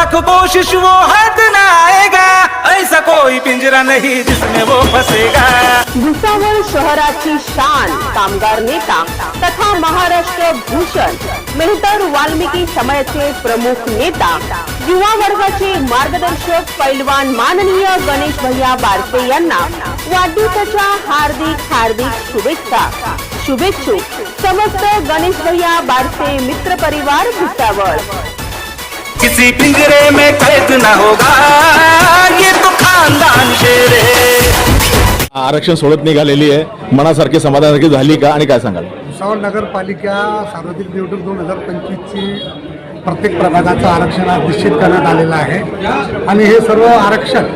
लाख कोशिश वो हद न आएगा। ऐसा कोई पिंजरा नहीं जिसमें वो फंसेगा। भुसावळ शहराची शान कामगार नेता तथा महाराष्ट्र भूषण मेहतर वाल्मिकी समयाचे प्रमुख नेता युवा वर्गाचे मार्गदर्शक पैलवान माननीय गणेश भैया बारसे यांना वाढदिवसाच्या हार्दिक हार्दिक शुभेच्छा. शुभेच्छुक समस्त गणेश भैया बारसे मित्र परिवार भुसावळ. किसी पिंजरे में कैद न होगा। ये तो खानदान शेर है। आरक्षण सोडत निघालेली आहे. मनासारखी समाधानासारखी झाली का आणि काय सांगाल? भुसावळ नगरपालिका सार्वत्रिक निवडणूक दोन हजार पंचवीसची प्रत्येक प्रभागाचं आरक्षण आज निश्चित करण्यात आलेलं आहे. आणि हे सर्व आरक्षण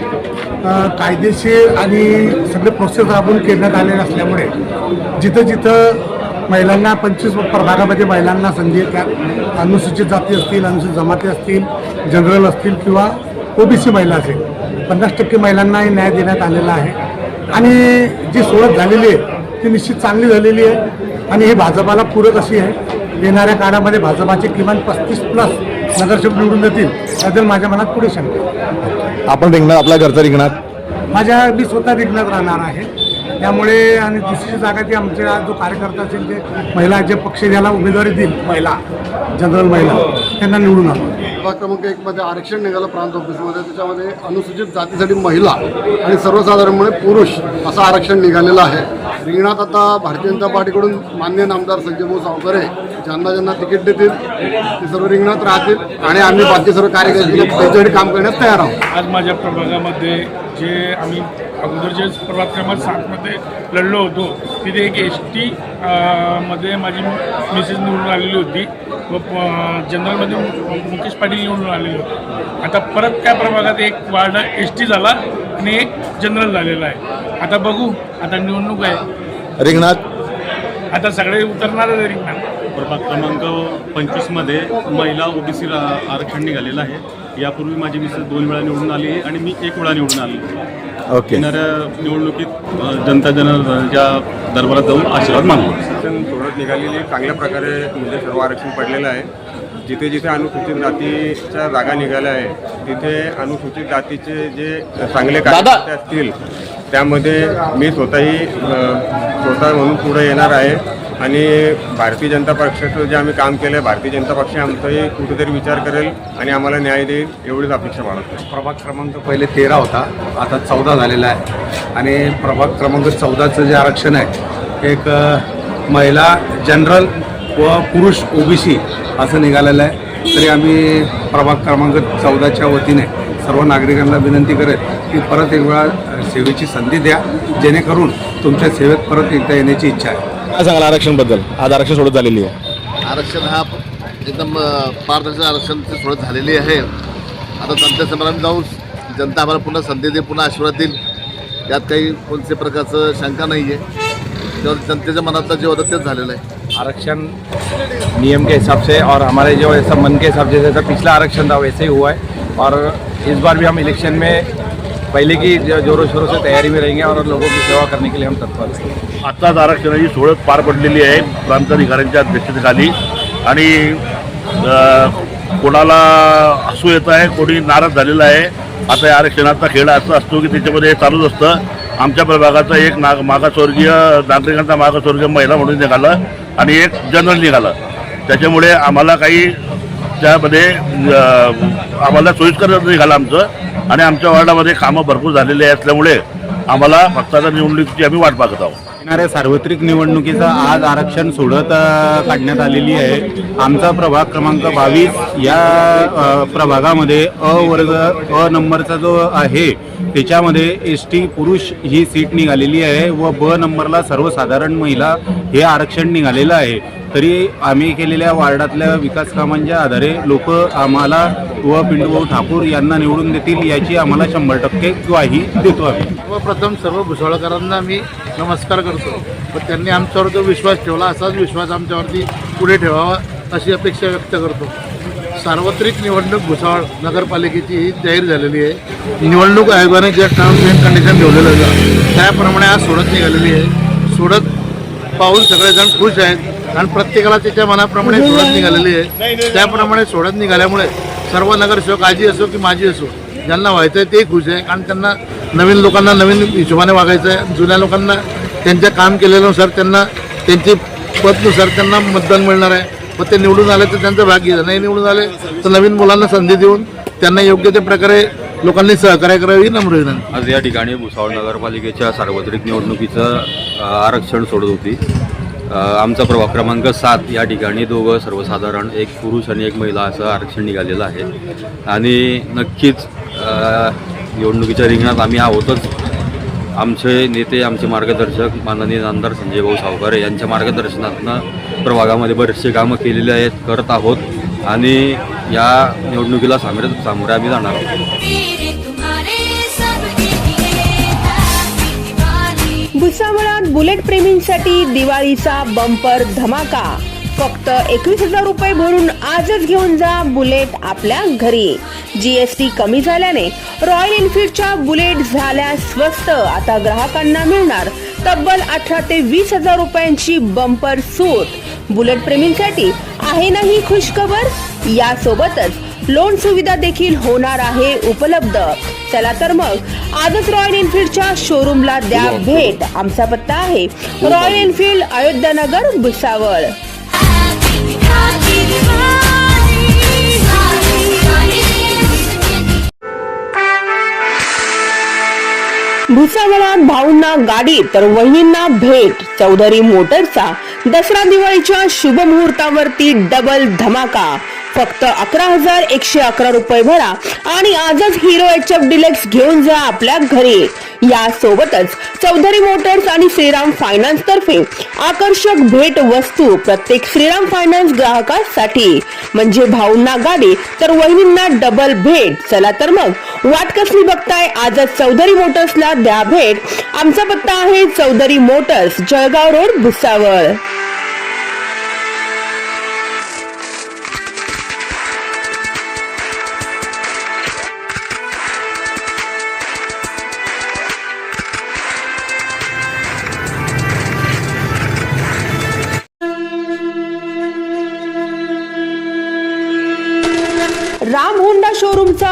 कायदेशीर आणि सगळे प्रोसेस राबवून करण्यात आलेले असल्यामुळे जिथं जिथं महिलांना पंचवीस प्रभागामध्ये महिलांना संधी येतात अनुसूचित जाती असतील अनुसूचित जमाती असतील जनरल असतील किंवा ओबीसी महिला असेल. पन्नास टक्के महिलांनाही न्याय देण्यात आलेला आहे. आणि जी सोडत झालेली आहे ती निश्चित चांगली झालेली आहे. आणि ही भाजपाला पूरक अशी आहे. येणाऱ्या काळामध्ये भाजपाचे किमान पस्तीस प्लस नगरसेवक निवडून देतील त्याबद्दल माझ्या मनात पुढे शंका. आपण रिंगणात आपल्या घरचं रिंगणात? माझ्या मी स्वतः रिंगणात राहणार आहे. त्यामुळे आणि दुसरी जागा ती आमच्या जो कार्यकर्ता असेल ते महिला जे पक्ष ज्याला उमेदवारी देईल महिला जनरल महिला त्यांना निवडून आणू. प्रभाग क्रमांक एकमध्ये आरक्षण निघालं प्रांत ऑफिसमध्ये. त्याच्यामध्ये अनुसूचित जातीसाठी महिला आणि सर्वसाधारणपणे पुरुष असं आरक्षण निघालेलं आहे. रिंगणात आता भारतीय जनता पार्टीकडून मान्य नामदार संजय भाऊ सावकरे ज्यांना ज्यांना तिकीट देतील ते सर्व रिंगणात राहतील आणि आम्ही बाकी सर्व कार्यकर्ते त्यांच्यासाठी काम करण्यास तयार आहोत. आज माझ्या प्रभागामध्ये जे आम्ही अगोदर जे प्रभाग क्रमांक सातमध्ये लढलो होतो. तिथे एक एस टी मध्ये माझी मिसेस निवडून आलेली होती. व प- जनरलमध्ये मुकेश पाटील निवडून आलेले होते. आता परत त्या प्रभागात एक वार्ड एस टी झाला आणि एक जनरल झालेला आहे. आता बघू आता निवडणूक आहे. रिंगणात? आता सगळे उतरणारच आहे रिंगणात. प्रभाग क्रमांक पंचवीसमध्ये महिला ओबीसीला आरक्षण निघालेलं आहे. यापूर्वी माझी मिसेस दोन वेळा निवडून आली आणि मी एक वेळा निवडून आली. ओके. येणाऱ्या निवडणुकीत जनता जनार्दनाच्या दरबारात जाऊन आशीर्वाद मागू. आरक्षण सोडत निघालेली चांगल्या प्रकारे म्हणजे सर्व आरक्षण पडलेलं आहे. जिथे जिथे अनुसूचित जातीच्या जागा निघाल्या आहे तिथे अनुसूचित जातीचे जे चांगले कार्यकर्ते असतील त्यामध्ये मी स्वतःही स्वतः म्हणून पुढे येणार आहे. आणि भारतीय जनता पक्षाचं जे आम्ही काम केलं आहे भारतीय जनता पक्ष आमचाही कुठेतरी विचार करेल आणि आम्हाला न्याय देईल एवढीच अपेक्षा बाळगतो प्रभाग क्रमांक पहिले तेरा होता आता चौदा झालेला आहे. आणि प्रभाग क्रमांक चौदाचं जे आरक्षण आहे एक महिला जनरल व पुरुष ओबीसी असं निघालेलं आहे. तरी आम्ही प्रभाग क्रमांक चौदाच्या वतीने सर्व नागरिकांना विनंती करेल की परत एक वेळा सेवेची संधी द्या जेणेकरून तुमच्या सेवेत परत एकदा येण्याची इच्छा आहे. काय सांगाल आरक्षणबद्दल आज आरक्षण सोडत झालेली आहे. आरक्षण हा एकदम पारदर्शक आरक्षण सोडत झालेली आहे. आता जनतेसमोर आम्ही जाऊन जनता आम्हाला पुन्हा संधी दे पुन्हा आशीर्वाद देईल. यात काही कोणत्याही प्रकारचं शंका नाही आहे तेव्हा जनतेच्या मनातलं जे होतं तेच झालेलं आहे. आरक्षण नियम के हिसाब से और हमारे जो ऐसा मन के हिसाब से जैसा पिछला आरक्षण था वैसे ही हुआ है। और इस बार भी हम इलेक्शन में पहले की जो जोरों शोरों से तैयारी में रहेंगे और लोगों की सेवा करने के लिए हम तत्पर रहेंगे आत्ताच आरक्षणाची सोडत पार पडलेली आहे प्रांताधिकाऱ्यांच्या अध्यक्षतेखाली. आणि कोणाला हसू येत आहे कोणी नाराज झालेला आहे आता या आरक्षणाचा खेळ असा असतो की त्याच्यामध्ये चालूच असतं. आमच्या प्रभागाचा एक नाग मागासवर्गीय नागरिकांचा मागासवर्गीय महिला म्हणून निघालं आणि एक जनरल निघालं. त्याच्यामुळे आम्हाला काही त्यामध्ये आम्हाला सोयीस्कर निघालं आमचं. आणि आमच्या वार्डामध्ये कामं भरपूर झालेली आहे असल्यामुळे आम्हाला फक्त आता निवडणुकीची आम्ही वाट पाहत आहोत. येणाऱ्या सार्वत्रिक निवडणुकीचं आज आरक्षण सोडत काढण्यात आलेली आहे. आमचा प्रभाग क्रमांक बावीस या प्रभागामध्ये अ वर्ग अ नंबरचा जो आहे त्याच्यामध्ये एस टी पुरुष ही सीट निघालेली आहे व ब नंबरला सर्वसाधारण महिला हे आरक्षण निघालेलं आहे. तरी आम्ही केलेल्या वार्डातल्या विकास कामांच्या आधारे लोक आम्हाला व पिंडूभाऊ ठाकूर यांना निवडून देतील याची आम्हाला शंभर टक्के ग्वाही देतो आम्ही. सर्वप्रथम सर्व भुसावळकरांना मी नमस्कार करतो. व त्यांनी आमच्यावर जो विश्वास ठेवला असाच विश्वास आमच्यावरती पुढे ठेवावा अशी अपेक्षा व्यक्त करतो. सार्वत्रिक निवडणूक भुसावळ नगरपालिकेची ही जाहीर झालेली आहे. निवडणूक आयोगाने जे टर्म्स अँड कंडिशन ठेवलेलं होतं त्याप्रमाणे आज सोडत निघालेली आहे. सोडत पाहून सगळेजण खुश आहेत. कारण प्रत्येकाला त्याच्या मनाप्रमाणे सोडत निघालेली आहे. त्याप्रमाणे सोडत निघाल्यामुळे सर्व नगरसेवक आजी असो की माझी असो ज्यांना व्हायचं आहे ते खुश आहे. कारण त्यांना नवीन लोकांना नवीन हिशोबाने वागायचं आहे. जुन्या लोकांना त्यांच्या काम केलेल्यानुसार त्यांना त्यांची पदनुसार त्यांना मतदान मिळणार आहे. मग ते निवडून आले तर त्यांचं भाग्य. नाही निवडून आले तर नवीन मुलांना संधी देऊन त्यांना योग्य त्या प्रकारे लोकांनी सहकार्य करावी ही नम्र विनंती. आज या ठिकाणी भुसावळ नगरपालिकेच्या सार्वत्रिक निवडणुकीचं आरक्षण सोडत होती. आमचा प्रभाग क्रमांक सात या ठिकाणी दोघं सर्वसाधारण एक पुरुष आणि एक महिला असं आरक्षण निघालेलं आहे. आणि नक्कीच निवडणुकीच्या रिंगणात आम्ही आहोतच. आमचे नेते आमचे मार्गदर्शक माननीय आमदार संजय भाऊ सावकारे यांच्या मार्गदर्शनातनं प्रभागामध्ये बरेचसे कामं केलेले आहेत करत आहोत. आणि या निवडणुकीला सामोरे सामोरे आम्ही जाणार आहोत. बुलेट प्रेमींसाठी दिवाळीचा बंपर धमाका. फक्त एकवीस हजार रुपये भरून आजच घेऊन जा बुलेट आपल्या घरी. जीएसटी कमी झाल्याने रॉयल एनफिल्डच्या बुलेट झाल्या स्वस्त. आता ग्राहकांना मिळणार तब्बल अठरा ते वीस हजार रुपयांची बंपर सूट. बुलेट प्रेमींसाठी आहे ना ही खुशखबर? यासोबतच लोन सुविधा देखील होणार आहे उपलब्ध. चला तर मग आजच रॉयल एनफील्डच्या शोरूमला द्या भेट. आमचा पत्ता आहे रॉयल एनफील्ड अयोध्यानगर भुसावळ. भुसावळात भाऊंना गाडी तर वहिनींना भेट. चौधरी मोटरचा दसरा दिवाळीच्या शुभ मुहूर्तावरती डबल धमाका. फक्त अकरा हजार एकशे अकरा रुपये भरा आणि आजच हिरो एच एफ डिलेक्स घेऊन जा आपल्या घरी. या सोबतच चौधरी मोटर्स आणि श्रीराम फायनान्स तर्फे आकर्षक भेट वस्तू प्रत्येक श्रीराम फायनान्स ग्राहकासाठी. म्हणजे भाऊंना गाडी तर वहिनींना डबल भेट. चला तर मग वाट कसली बघताय? आजच चौधरी मोटर्सला द्या भेट. आमचा पत्ता आहे चौधरी मोटर्स जळगाव रोड भुसावळ.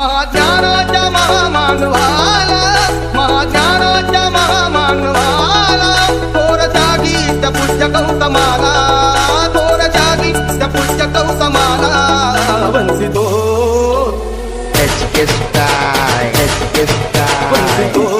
महाज्ञानाच्या महामानवाला महाज्ञानाच्या महामानवाला. थोर जागी त्या पुष्य गौतमाला थोर जागी त्या पुष्य गौतमाला वंदितो वंदितो सवे